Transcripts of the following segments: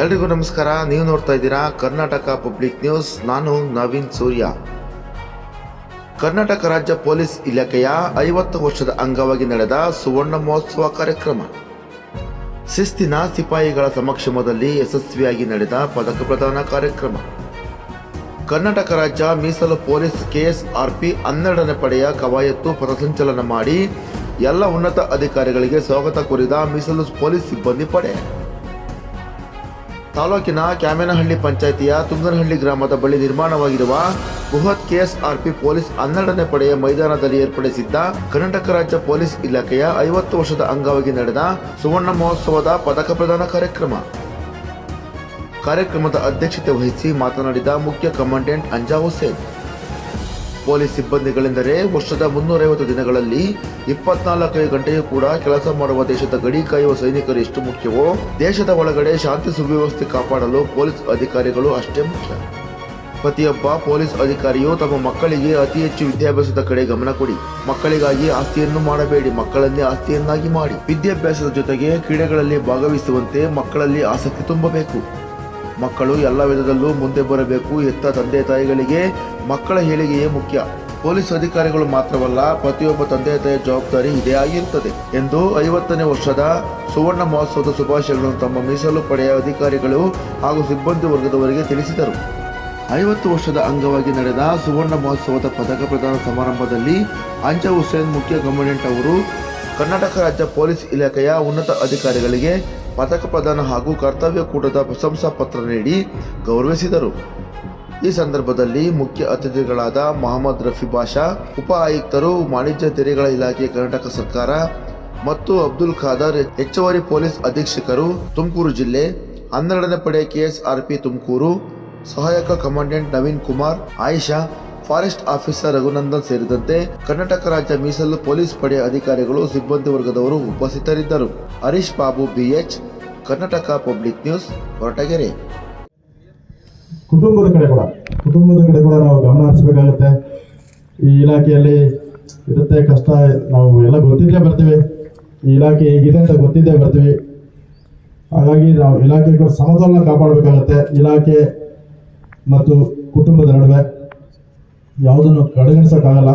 ಎಲ್ರಿಗೂ ನಮಸ್ಕಾರ. ನೀವು ನೋಡ್ತಾ ಇದ್ದೀರಾ ಕರ್ನಾಟಕ ಪಬ್ಲಿಕ್ ನ್ಯೂಸ್. ನಾನು ನವೀನ್ ಸೂರ್ಯ. ಕರ್ನಾಟಕ ರಾಜ್ಯ ಪೊಲೀಸ್ ಇಲಾಖೆಯ ಐವತ್ತು ವರ್ಷದ ಅಂಗವಾಗಿ ನಡೆದ ಸುವರ್ಣ ಮಹೋತ್ಸವ ಕಾರ್ಯಕ್ರಮ. ಶಿಸ್ತಿನ ಸಿಪಾಯಿಗಳ ಸಮಕ್ಷಮದಲ್ಲಿ ಯಶಸ್ವಿಯಾಗಿ ನಡೆದ ಪದಕ ಪ್ರದಾನ ಕಾರ್ಯಕ್ರಮ. ಕರ್ನಾಟಕ ರಾಜ್ಯ ಮೀಸಲು ಪೊಲೀಸ್ ಕೆಎಸ್ಆರ್ಪಿ ಹನ್ನೆರಡನೇ ಪಡೆಯ ಕವಾಯತ್ತು ಪಥಸಂಚಲನ ಮಾಡಿ ಎಲ್ಲ ಉನ್ನತ ಅಧಿಕಾರಿಗಳಿಗೆ ಸ್ವಾಗತ ಕೋರಿದ ಮೀಸಲು ಪೊಲೀಸ್ ಸಿಬ್ಬಂದಿ ಪಡೆ. ತಾಲೂಕಿನ ಕ್ಯಾಮೇನಹಳ್ಳಿ ಪಂಚಾಯಿತಿಯ ತುಂಗನಹಳ್ಳಿ ಗ್ರಾಮದ ಬಳಿ ನಿರ್ಮಾಣವಾಗಿರುವ ಬೃಹತ್ ಕೆಎಸ್ಆರ್ಪಿ ಪೊಲೀಸ್ ಹನ್ನೆರಡನೇ ಪಡೆಯ ಮೈದಾನದಲ್ಲಿ ಏರ್ಪಡಿಸಿದ್ದ ಕರ್ನಾಟಕ ರಾಜ್ಯ ಪೊಲೀಸ್ ಇಲಾಖೆಯ ಐವತ್ತು ವರ್ಷದ ಅಂಗವಾಗಿ ನಡೆದ ಸುವರ್ಣ ಮಹೋತ್ಸವದ ಪದಕ ಪ್ರದಾನ ಕಾರ್ಯಕ್ರಮ. ಕಾರ್ಯಕ್ರಮದ ಅಧ್ಯಕ್ಷತೆ ವಹಿಸಿ ಮಾತನಾಡಿದ ಮುಖ್ಯ ಕಮಾಂಡೆಂಟ್ ಅಂಜಾ ಹುಸೇನ್. ಪೊಲೀಸ್ ಸಿಬ್ಬಂದಿಗಳೆಂದರೆ ವರ್ಷದ ಮುನ್ನೂರೈವತ್ತು ದಿನಗಳಲ್ಲಿ ಇಪ್ಪತ್ನಾಲ್ಕೈದು ಗಂಟೆಯೂ ಕೂಡ ಕೆಲಸ ಮಾಡುವ ದೇಶದ ಗಡಿ ಕಾಯುವ ಸೈನಿಕರು ಎಷ್ಟು ಮುಖ್ಯವೋ, ದೇಶದ ಒಳಗಡೆ ಶಾಂತಿ ಸುವ್ಯವಸ್ಥೆ ಕಾಪಾಡಲು ಪೊಲೀಸ್ ಅಧಿಕಾರಿಗಳು ಅಷ್ಟೇ ಮುಖ್ಯ. ಪ್ರತಿಯೊಬ್ಬ ಪೊಲೀಸ್ ಅಧಿಕಾರಿಯು ತಮ್ಮ ಮಕ್ಕಳಿಗೆ ಅತಿ ಹೆಚ್ಚು ವಿದ್ಯಾಭ್ಯಾಸದ ಕಡೆ ಗಮನ ಕೊಡಿ. ಮಕ್ಕಳಿಗಾಗಿ ಆಸ್ತಿಯನ್ನು ಮಾಡಬೇಡಿ, ಮಕ್ಕಳನ್ನೇ ಆಸ್ತಿಯನ್ನಾಗಿ ಮಾಡಿ. ವಿದ್ಯಾಭ್ಯಾಸದ ಜೊತೆಗೆ ಕ್ರೀಡೆಗಳಲ್ಲಿ ಭಾಗವಹಿಸುವಂತೆ ಮಕ್ಕಳಲ್ಲಿ ಆಸಕ್ತಿ ತುಂಬಬೇಕು. ಮಕ್ಕಳು ಎಲ್ಲ ವಿಧದಲ್ಲೂ ಮುಂದೆ ಬರಬೇಕು, ಎತ್ತ ತಂದೆ ತಾಯಿಗಳಿಗೆ ಮಕ್ಕಳ ಹೇಳಿಗೆಯೇ ಮುಖ್ಯ. ಪೊಲೀಸ್ ಅಧಿಕಾರಿಗಳು ಮಾತ್ರವಲ್ಲ, ಪ್ರತಿಯೊಬ್ಬ ತಂದೆ ತಾಯಿಯ ಜವಾಬ್ದಾರಿ ಇದೇ ಆಗಿರುತ್ತದೆ ಎಂದು ಐವತ್ತನೇ ವರ್ಷದ ಸುವರ್ಣ ಮಹೋತ್ಸವದ ಶುಭಾಶಯಗಳನ್ನು ತಮ್ಮ ಮೀಸಲು ಪಡೆಯ ಅಧಿಕಾರಿಗಳು ಹಾಗೂ ಸಿಬ್ಬಂದಿ ವರ್ಗದವರಿಗೆ ತಿಳಿಸಿದರು. ಐವತ್ತು ವರ್ಷದ ಅಂಗವಾಗಿ ನಡೆದ ಸುವರ್ಣ ಮಹೋತ್ಸವದ ಪದಕ ಪ್ರದಾನ ಸಮಾರಂಭದಲ್ಲಿ ಅಂಜಾ ಹುಸೇನ್ ಮುಖ್ಯ ಕಮಾಂಡೆಂಟ್ ಅವರು, ಕರ್ನಾಟಕ ರಾಜ್ಯ ಪೊಲೀಸ್ ಇಲಾಖೆಯ ಉನ್ನತ ಅಧಿಕಾರಿಗಳಿಗೆ ಪದಕ ಪ್ರದಾನ ಹಾಗೂ ಕರ್ತವ್ಯ ಕೂಟದ ಪ್ರಶಂಸಾ ಪತ್ರ ನೀಡಿ ಗೌರವಿಸಿದರು. ಈ ಸಂದರ್ಭದಲ್ಲಿ ಮುಖ್ಯ ಅತಿಥಿಗಳಾದ ಮೊಹಮ್ಮದ್ ರಫಿ ಬಾಷಾ, ಉಪ ಆಯುಕ್ತರು, ವಾಣಿಜ್ಯ ತೆರಿಗೆಗಳ ಇಲಾಖೆ ಕರ್ನಾಟಕ ಸರ್ಕಾರ ಮತ್ತು ಅಬ್ದುಲ್ ಖಾದರ್ ಹೆಚ್ಚುವರಿ ಪೊಲೀಸ್ ಅಧೀಕ್ಷಕರು ತುಮಕೂರು ಜಿಲ್ಲೆ, ಹನ್ನೆರಡನೇ ಪಡೆ ಕೆಎಸ್ಆರ್ಪಿ ತುಮಕೂರು, ಸಹಾಯಕ commandant Naveen Kumar, Ayesha, forest officer Raghunandan ಸೇರಿದಂತೆ ಕರ್ನಾಟಕ ರಾಜ್ಯ ಮೀಸಲು ಪೊಲೀಸ್ ಪಡೆಯ ಅಧಿಕಾರಿಗಳು ಸಿಬ್ಬಂದಿ ವರ್ಗದವರು ಉಪಸ್ಥಿತರಿದ್ದರು. Harish Babu BH Karnataka public news, Horatagere. ಕುಟುಂಬದ ಕಡೆ ಕೂಡ, ಕುಟುಂಬದ ಕಡೆ ಕೂಡ ನಾವು ಗಮನ ಹರಿಸ್ಬೇಕಾಗುತ್ತೆ. ಈ ಇಲಾಖೆಯಲ್ಲಿ ಇರುತ್ತೆ ಕಷ್ಟ, ನಾವು ಎಲ್ಲ ಗೊತ್ತಿದ್ದೇ ಬರ್ತೀವಿ. ಈ ಇಲಾಖೆ ಹೇಗಿದೆ ಅಂತ ಗೊತ್ತಿದ್ದೇ ಬರ್ತೀವಿ. ಹಾಗಾಗಿ ನಾವು ಇಲಾಖೆ ಕೂಡ ಸಮತೋಲನ ಕಾಪಾಡಬೇಕಾಗತ್ತೆ. ಇಲಾಖೆ ಮತ್ತು ಕುಟುಂಬದ ನಡುವೆ ಯಾವುದನ್ನು ಕಡೆಗಣಿಸೋಕ್ಕಾಗಲ್ಲ.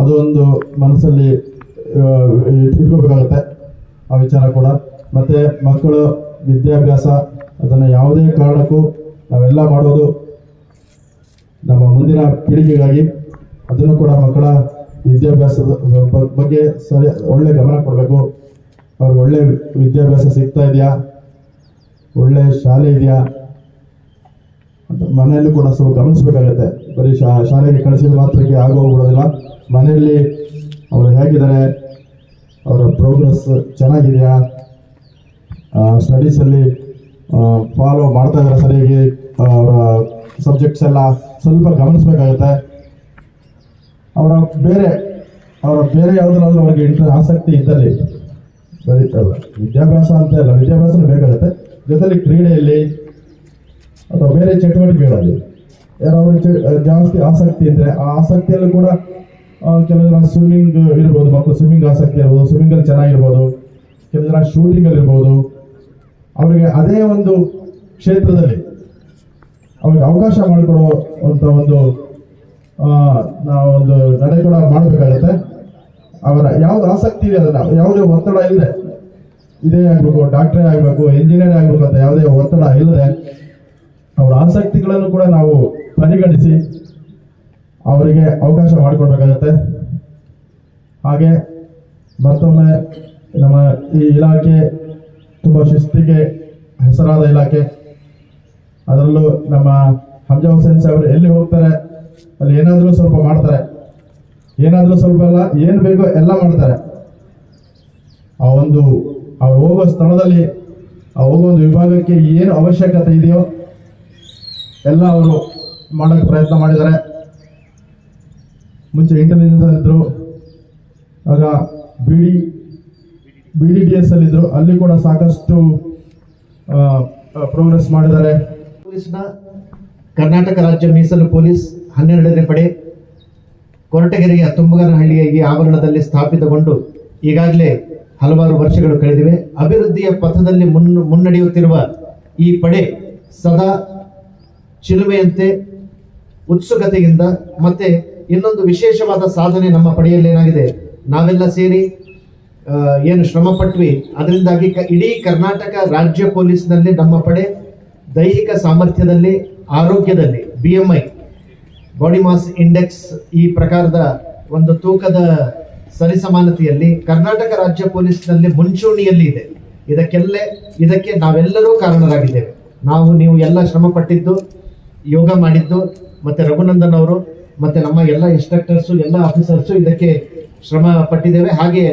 ಅದು ಒಂದು ಮನಸ್ಸಲ್ಲಿ ಇಟ್ಕೋಬೇಕಾಗತ್ತೆ, ಆ ವಿಚಾರ ಕೂಡ. ಮತ್ತೆ ಮಕ್ಕಳು ವಿದ್ಯಾಭ್ಯಾಸ, ಅದನ್ನು ಯಾವುದೇ ಕಾರಣಕ್ಕೂ ನಾವೆಲ್ಲ ಮಾಡೋದು ನಮ್ಮ ಮುಂದಿನ ಪೀಳಿಗೆಗಾಗಿ. ಅದನ್ನು ಕೂಡ ಮಕ್ಕಳ ವಿದ್ಯಾಭ್ಯಾಸದ ಬಗ್ಗೆ ಸರಿ ಒಳ್ಳೆ ಗಮನ ಕೊಡಬೇಕು. ಅವ್ರಿಗೆ ಒಳ್ಳೆ ವಿದ್ಯಾಭ್ಯಾಸ ಸಿಗ್ತಾ ಇದೆಯಾ? ಒಳ್ಳೆ ಶಾಲೆ ಇದೆಯಾ? ಅಂತ ಮನೆಯಲ್ಲೂ ಕೂಡ ಸ್ವಲ್ಪ ಗಮನಿಸಬೇಕಾಗತ್ತೆ. ಬರೀ ಶಾ ಶಾಲೆಗೆ ಕಳಿಸಿದ ಮಾತ್ರಕ್ಕೆ ಆಗೋಗ್ಬಿಡೋದಿಲ್ಲ ಮನೆಯಲ್ಲಿ ಅವರು ಹೇಗಿದ್ದಾರೆ? ಅವರ ಪ್ರೋಗ್ರೆಸ್ ಚೆನ್ನಾಗಿದೆಯಾ? ಸ್ಟಡೀಸಲ್ಲಿ ಫಾಲೋ ಮಾಡ್ತಾ ಇದ್ದಾರೆ ಸರಿಯಾಗಿ. ಅವರ ಸಬ್ಜೆಕ್ಟ್ಸ್ ಎಲ್ಲ ಸ್ವಲ್ಪ ಗಮನಿಸಬೇಕಾಗುತ್ತೆ. ಅವರ ಬೇರೆ ಅವರ ಬೇರೆ ಯಾವುದಾದ್ರೂ ಅವ್ರಿಗೆ ಇಂಟ್ರೆಸ್ಟ್ ಆಸಕ್ತಿ ಇದ್ದಲ್ಲಿ ವಿದ್ಯಾಭ್ಯಾಸ ಅಂತ ಇಲ್ಲ ವಿದ್ಯಾಭ್ಯಾಸ ಬೇಕಾಗುತ್ತೆ. ಜೊತೆಲಿ ಕ್ರೀಡೆಯಲ್ಲಿ ಅಥವಾ ಬೇರೆ ಚಟುವಟಿಕೆಗಳಲ್ಲಿ ಯಾರು ಜಾಸ್ತಿ ಆಸಕ್ತಿ ಇದ್ದರೆ ಆ ಆಸಕ್ತಿಯಲ್ಲೂ ಕೂಡ ಕೆಲವು ಜನ ಸ್ವಿಮ್ಮಿಂಗ್ ಇರ್ಬೋದು, ಮಕ್ಕಳು ಸ್ವಿಮ್ಮಿಂಗ್ ಆಸಕ್ತಿ ಇರ್ಬೋದು ಸ್ವಿಮ್ಮಿಂಗಲ್ಲಿ ಚೆನ್ನಾಗಿರ್ಬೋದು, ಕೆಲವು ಜನ ಶೂಟಿಂಗಲ್ಲಿ ಇರ್ಬೋದು ಅವರಿಗೆ ಅದೇ ಒಂದು ಕ್ಷೇತ್ರದಲ್ಲಿ ಅವ್ರಿಗೆ ಅವಕಾಶ ಮಾಡಿಕೊಡುವಂಥ ಒಂದು ಆ, ನಾವು ಒಂದು ನಡೆ ಕೂಡ ಮಾಡಬೇಕಾಗತ್ತೆ. ಅವರ ಯಾವ್ದು ಆಸಕ್ತಿ ಇದೆ ಅದನ್ನ ಯಾವುದೇ ಒತ್ತಡ ಇಲ್ಲದೆ ಇದೇ ಆಗ್ಬೇಕು ಡಾಕ್ಟ್ರೇ ಆಗ್ಬೇಕು ಇಂಜಿನಿಯರ್ ಆಗ್ಬೇಕು ಅಂತ ಯಾವುದೇ ಒತ್ತಡ ಇಲ್ಲದೆ ಅವರ ಆಸಕ್ತಿಗಳನ್ನು ಕೂಡ ನಾವು ಪರಿಗಣಿಸಿ ಅವರಿಗೆ ಅವಕಾಶ ಮಾಡಿಕೊಡ್ಬೇಕಾಗತ್ತೆ. ಹಾಗೆ ಮತ್ತೊಮ್ಮೆ ನಮ್ಮ ಈ ಇಲಾಖೆ ತುಂಬ ಶಿಸ್ತಿಗೆ ಹೆಸರಾದ ಇಲಾಖೆ. ಅದರಲ್ಲೂ ನಮ್ಮ ಹಂಜಾ ಹುಸೇನ್ ಸಾಹೇಬರು ಎಲ್ಲಿ ಹೋಗ್ತಾರೆ, ಅಲ್ಲಿ ಏನಾದರೂ ಸ್ವಲ್ಪ ಮಾಡ್ತಾರೆ. ಏನಾದರೂ ಸ್ವಲ್ಪ ಎಲ್ಲ ಏನು ಬೇಕೋ ಎಲ್ಲ ಮಾಡ್ತಾರೆ. ಆ ಒಂದು, ಅವ್ರು ಹೋಗೋ ಸ್ಥಳದಲ್ಲಿ, ಆ ಹೋಗೋ ಒಂದು ವಿಭಾಗಕ್ಕೆ ಏನು ಅವಶ್ಯಕತೆ ಇದೆಯೋ ಎಲ್ಲ ಅವರು ಮಾಡೋಕ್ಕೆ ಪ್ರಯತ್ನ ಮಾಡಿದ್ದಾರೆ. ಮುಂಚೆ ಇಂಟೆಲಿಜೆನ್ಸ್ ಇದ್ದರು. ಆಗ B D B D D ಅಲ್ಲಿ ಕೂಡ ಸಾಕಷ್ಟು ಪ್ರೋಗ್ರೆಸ್ ಮಾಡಿದ್ದಾರೆ. ಪೊಲೀಸ್ನ ಕರ್ನಾಟಕ ರಾಜ್ಯ ಮೀಸಲು ಪೊಲೀಸ್ ಹನ್ನೆರಡನೇ ಪಡೆ ಕೊರಟಗೆರೆಯ ತುಂಬಗನಹಳ್ಳಿಯ ಈ ಆವರಣದಲ್ಲಿ ಸ್ಥಾಪಿತಗೊಂಡು ಈಗಾಗಲೇ ಹಲವಾರು ವರ್ಷಗಳು ಕಳೆದಿವೆ. ಅಭಿವೃದ್ಧಿಯ ಪಥದಲ್ಲಿ ಮುನ್, ಮುನ್ನಡೆಯುತ್ತಿರುವ ಈ ಪಡೆ ಸದಾ ಚಿಲುಮೆಯಂತೆ ಉತ್ಸುಕತೆಯಿಂದ ಮತ್ತೆ ಇನ್ನೊಂದು ವಿಶೇಷವಾದ ಸಾಧನೆ ನಮ್ಮ ಪಡೆಯಲ್ಲಿ ಏನಾಗಿದೆ ನಾವೆಲ್ಲ ಸೇರಿ ಏನು ಶ್ರಮ ಪಟ್ವಿ ಅದರಿಂದಾಗಿ ಇಡೀ ಕರ್ನಾಟಕ ರಾಜ್ಯ ಪೊಲೀಸ್ನಲ್ಲಿ ನಮ್ಮ ಪಡೆ ದೈಹಿಕ ಸಾಮರ್ಥ್ಯದಲ್ಲಿ, ಆರೋಗ್ಯದಲ್ಲಿ B M I body mass index ಈ ಪ್ರಕಾರದ ಒಂದು ತೂಕದ ಸರಿಸಮಾನತೆಯಲ್ಲಿ ಕರ್ನಾಟಕ ರಾಜ್ಯ ಪೊಲೀಸ್ನಲ್ಲಿ ಮುಂಚೂಣಿಯಲ್ಲಿ ಇದೆ. ಇದಕ್ಕೆಲ್ಲೇ, ಇದಕ್ಕೆ ನಾವೆಲ್ಲರೂ ಕಾರಣರಾಗಿದ್ದೇವೆ. ನಾವು, ನೀವು ಎಲ್ಲ ಶ್ರಮ ಪಟ್ಟಿದ್ದು ಯೋಗ ಮಾಡಿದ್ದು, ಮತ್ತು ರಘುನಂದನ್ ಅವರು, ಮತ್ತು ನಮ್ಮ ಎಲ್ಲ ಇನ್ಸ್ಟ್ರಕ್ಟರ್ಸು ಎಲ್ಲ ಆಫೀಸರ್ಸು ಇದಕ್ಕೆ ಶ್ರಮ ಪಟ್ಟಿದ್ದೇವೆ ಹಾಗೆ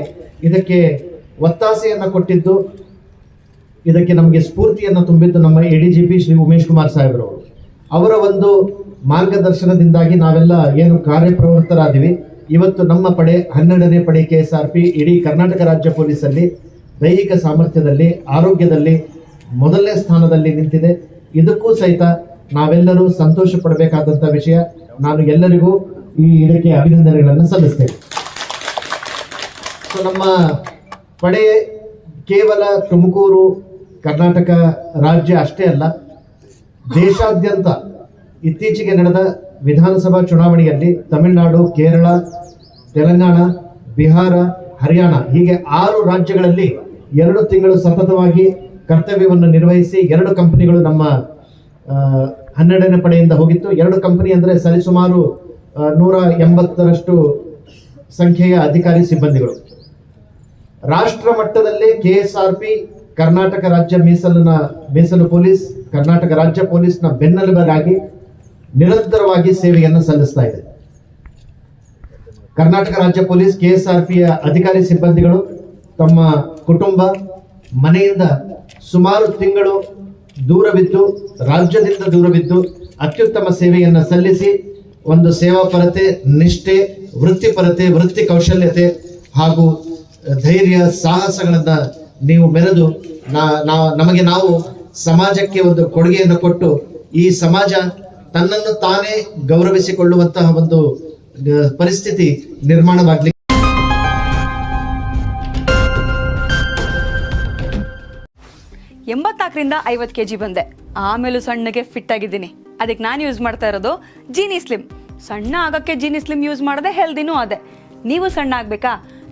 ಇದಕ್ಕೆ ಒತ್ತಾಸೆಯನ್ನು ಕೊಟ್ಟಿದ್ದು, ಇದಕ್ಕೆ ನಮಗೆ ಸ್ಫೂರ್ತಿಯನ್ನು ತುಂಬಿದ್ದು ನಮ್ಮ A D G P Shri Umesh Kumar ಸಾಹೇಬರು ಅವರ ಒಂದು ಮಾರ್ಗದರ್ಶನದಿಂದಾಗಿ ನಾವೆಲ್ಲ ಏನು ಕಾರ್ಯಪ್ರವೃತ್ತರಾದಿವಿ. ಇವತ್ತು ನಮ್ಮ ಪಡೆ, ಹನ್ನೆರಡನೇ ಪಡೆ ಕೆ ಎಸ್ ಆರ್ ಪಿ, ಇಡೀ ಕರ್ನಾಟಕ ರಾಜ್ಯ ಪೊಲೀಸಲ್ಲಿ, ದೈಹಿಕ ಸಾಮರ್ಥ್ಯದಲ್ಲಿ, ಆರೋಗ್ಯದಲ್ಲಿ ಮೊದಲನೇ ಸ್ಥಾನದಲ್ಲಿ ನಿಂತಿದೆ. ಇದಕ್ಕೂ ಸಹಿತ ನಾವೆಲ್ಲರೂ ಸಂತೋಷ ಪಡಬೇಕಾದಂಥ ವಿಷಯ. ನಾನು ಎಲ್ಲರಿಗೂ ಈ ಇದಕ್ಕೆ ಅಭಿನಂದನೆಗಳನ್ನು ಸಲ್ಲಿಸ್ತೇನೆ. ಸೊ ನಮ್ಮ ಪಡೆ ಕೇವಲ ತುಮಕೂರು, ಕರ್ನಾಟಕ ರಾಜ್ಯ ಅಷ್ಟೇ ಅಲ್ಲ, ದೇಶಾದ್ಯಂತ ಇತ್ತೀಚೆಗೆ ನಡೆದ ವಿಧಾನಸಭಾ ಚುನಾವಣೆಯಲ್ಲಿ ತಮಿಳುನಾಡು, ಕೇರಳ, ತೆಲಂಗಾಣ, ಬಿಹಾರ, ಹರಿಯಾಣ ಹೀಗೆ ಆರು ರಾಜ್ಯಗಳಲ್ಲಿ ಎರಡು ತಿಂಗಳು ಸತತವಾಗಿ ಕರ್ತವ್ಯವನ್ನು ನಿರ್ವಹಿಸಿ ಎರಡು ಕಂಪನಿಗಳು ನಮ್ಮ ಹನ್ನೆರಡನೇ ಪಡೆಯಿಂದ ಹೋಗಿತ್ತು. ಎರಡು ಕಂಪನಿ ಅಂದರೆ ಸರಿಸುಮಾರು ನೂರ ಎಂಬತ್ತರಷ್ಟು ಸಂಖ್ಯೆಯ ಅಧಿಕಾರಿ ಸಿಬ್ಬಂದಿಗಳು. ರಾಷ್ಟ್ರ ಮಟ್ಟದಲ್ಲಿ K S R P Karnataka ರಾಜ್ಯ ಮೀಸಲಿನ ಮೀಸಲು ಪೊಲೀಸ್, ಕರ್ನಾಟಕ ರಾಜ್ಯ ಪೊಲೀಸ್ನ ಬೆನ್ನೆಲುಬಾಗಿ ನಿರಂತರವಾಗಿ ಸೇವೆಯನ್ನು ಸಲ್ಲಿಸ್ತಾ ಇದೆ. ಕರ್ನಾಟಕ ರಾಜ್ಯ ಪೊಲೀಸ್ ಕೆ ಎಸ್ ಆರ್ ಪಿಯ ಅಧಿಕಾರಿ ಸಿಬ್ಬಂದಿಗಳು, ತಮ್ಮ ಕುಟುಂಬ, ಮನೆಯಿಂದ ಸುಮಾರು ತಿಂಗಳು ದೂರವಿದ್ದು, ರಾಜ್ಯದಿಂದ ದೂರವಿದ್ದು ಅತ್ಯುತ್ತಮ ಸೇವೆಯನ್ನು ಸಲ್ಲಿಸಿ, ಒಂದು ಸೇವಾಪರತೆ ನಿಷ್ಠೆ ವೃತ್ತಿಪರತೆ ವೃತ್ತಿ ಕೌಶಲ್ಯತೆ ಹಾಗೂ ಧೈರ್ಯ, ಸಾಹಸಗಳನ್ನ ನೀವು ಮೆರೆದು ನಾ- ನಮಗೆ ನಾವು ಸಮಾಜಕ್ಕೆ ಒಂದು ಕೊಡುಗೆಯನ್ನು ಕೊಟ್ಟು ಈ ಸಮಾಜ ತನ್ನನ್ನು ತಾನೇ ಗೌರವಿಸಿಕೊಳ್ಳುವಂತಹ ಒಂದು ಪರಿಸ್ಥಿತಿ ನಿರ್ಮಾಣವಾಗಲಿ ಎಂಬತ್ನಾಲ್ಕರಿಂದ ಐವತ್ತು ಕೆ ಜಿ ಬಂದೆ. ಆಮೇಲೂ ಸಣ್ಣಗೆ ಫಿಟ್ ಆಗಿದ್ದೀನಿ. ಅದಕ್ಕೆ ನಾನು ಯೂಸ್ ಮಾಡ್ತಾ ಇರೋದು ಜೀನಿ ಸ್ಲಿಮ್ ಸಣ್ಣ ಆಗೋಕ್ಕೆ ಜೀನಿ ಸ್ಲಿಮ್ ಯೂಸ್ ಮಾಡಿದೆ ಹೆಲ್ದಿನೂ ಅದೇ. ನೀವು ಸಣ್ಣ ಆಗಬೇಕಾ?